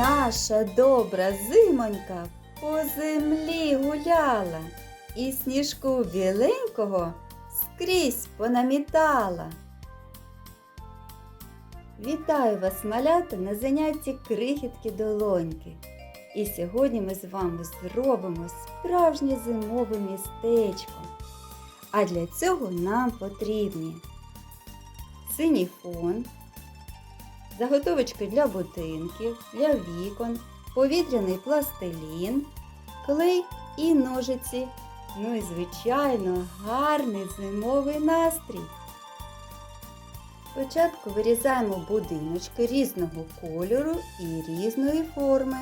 Наша добра зимонька по землі гуляла і сніжку біленького скрізь понамітала. Вітаю вас, малята, на занятті крихітки долоньки. І сьогодні ми з вами зробимо справжнє зимове містечко. А для цього нам потрібні синій фон, заготовочки для будинків, для вікон, повітряний пластилін, клей і ножиці. Ну і, звичайно, гарний зимовий настрій. Спочатку вирізаємо будиночки різного кольору і різної форми.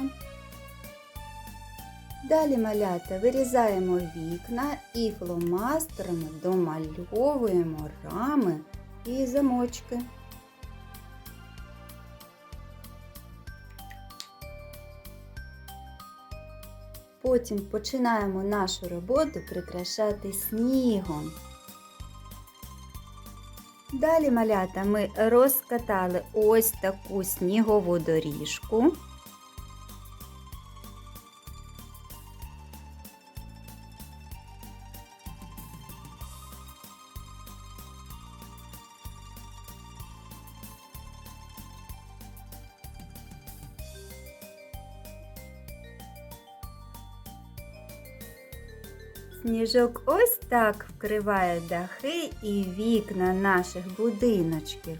Далі малята вирізаємо вікна і фломастерами домальовуємо рами і замочки. Потім починаємо нашу роботу прикрашати снігом. Далі малята ми розкатали ось таку снігову доріжку. Сніжок ось так вкриває дахи і вікна наших будиночків.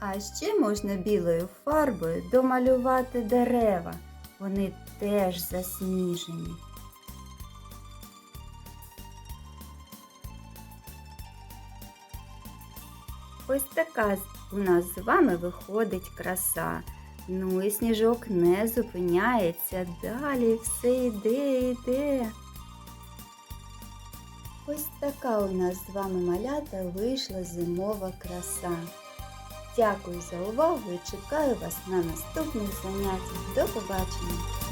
А ще можна білою фарбою домалювати дерева. Вони теж засніжені. Ось така у нас з вами виходить краса. Ну і сніжок не зупиняється, далі все йде, йде. Ось така у нас з вами малята вийшла зимова краса. Дякую за увагу і чекаю вас на наступних заняттях. До побачення!